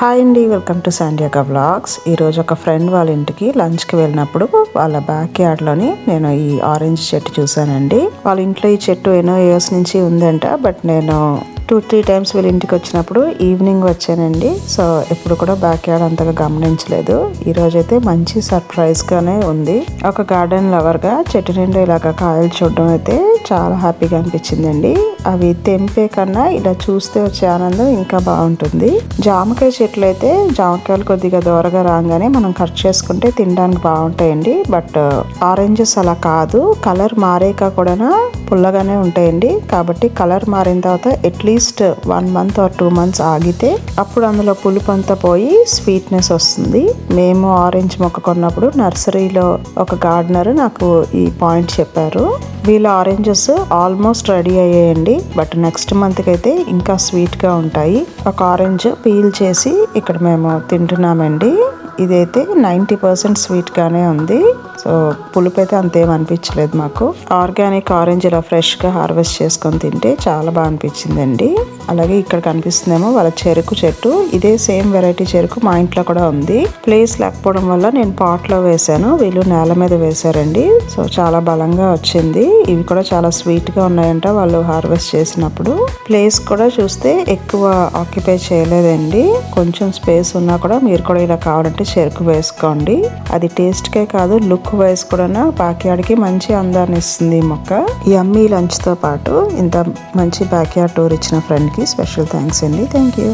Hi అండి welcome to శాండియాగా blogs ఈరోజు ఒక ఫ్రెండ్ వాళ్ళ ఇంటికి లంచ్కి వెళ్ళినప్పుడు వాళ్ళ బ్యాక్ యార్డ్లోని నేను ఈ ఆరెంజ్ చెట్టు చూశానండి. వాళ్ళ ఇంట్లో ఈ చెట్టు ఎన్నో ఇయర్స్ నుంచి ఉందంట బట్ నేను టూ త్రీ టైమ్స్ వీళ్ళ ఇంటికి వచ్చినప్పుడు ఈవినింగ్ వచ్చానండి. సో ఎప్పుడు కూడా బ్యాక్ యార్డ్ అంతగా గమనించలేదు. ఈ రోజైతే మంచి సర్ప్రైజ్గానే ఉంది. ఒక గార్డెన్ లవర్గా చెట్టు నిండా ఇలాగ కాయలు చూడడం అయితే చాలా హ్యాపీగా అనిపించిందండి. అవి తెంపే కన్నా ఇలా చూస్తే వచ్చే ఆనందం ఇంకా బాగుంటుంది. జామకాయ చెట్లు అయితే జామకాయలు కొద్దిగా దూరగా రాగానే మనం కట్ చేసుకుంటే తినడానికి బాగుంటాయండి. బట్ ఆరెంజెస్ అలా కాదు. కలర్ మారేక కూడా పుల్లగానే ఉంటాయండి. కాబట్టి కలర్ మారిన తర్వాత at least one month or two months ఆగితే అప్పుడు అందులో పులుపు అంతా పోయి స్వీట్నెస్ వస్తుంది. మేము ఆరెంజ్ మొక్క కొన్నప్పుడు నర్సరీలో ఒక గార్డెనర్ నాకు ఈ పాయింట్ చెప్పారు. వీళ్ళ ఆరెంజెస్ ఆల్మోస్ట్ రెడీ అయ్యాయండి. బట్ నెక్స్ట్ మంత్కి అయితే ఇంకా స్వీట్గా ఉంటాయి. ఒక ఆరెంజ్ పీల్ చేసి ఇక్కడ మేము తింటున్నామండి. ఇదైతే నైంటీ పర్సెంట్ స్వీట్గానే ఉంది. సో పులుపు అయితే అంతేం అనిపించలేదు మాకు. ఆర్గానిక్ ఆరెంజ్ ఇలా ఫ్రెష్గా హార్వెస్ట్ చేసుకొని తింటే చాలా బాగా అనిపించిందండి. అలాగే ఇక్కడ కనిపిస్తుందేమో వాళ్ళ చెరుకు చెట్టు. ఇదే సేమ్ వెరైటీ చెరుకు మా ఇంట్లో కూడా ఉంది. ప్లేస్ లేకపోవడం వల్ల నేను పాట్లో వేసాను వీళ్ళు నేల మీద వేశారండి. సో చాలా బలంగా వచ్చింది. ఇవి కూడా చాలా స్వీట్గా ఉన్నాయంట వాళ్ళు హార్వెస్ట్ చేసినప్పుడు. ప్లేస్ కూడా చూస్తే ఎక్కువ ఆక్యుపై చేయలేదండి. కొంచెం స్పేస్ ఉన్నా కూడా మీరు కూడా ఇలా కావాలంటే చెరుకు వేసుకోండి. అది టేస్ట్కే కాదు లుక్ వైజ్ కూడా బ్యాక్యార్డ్కి మంచి అందాన్ని ఇస్తుంది ఈ మొక్క. ఈ అమ్మి లంచ్తో పాటు ఇంత మంచి బ్యాక్యార్డ్ టూర్ ఇచ్చిన ఫ్రెండ్కి స్పెషల్ థ్యాంక్స్ అండి. Thank you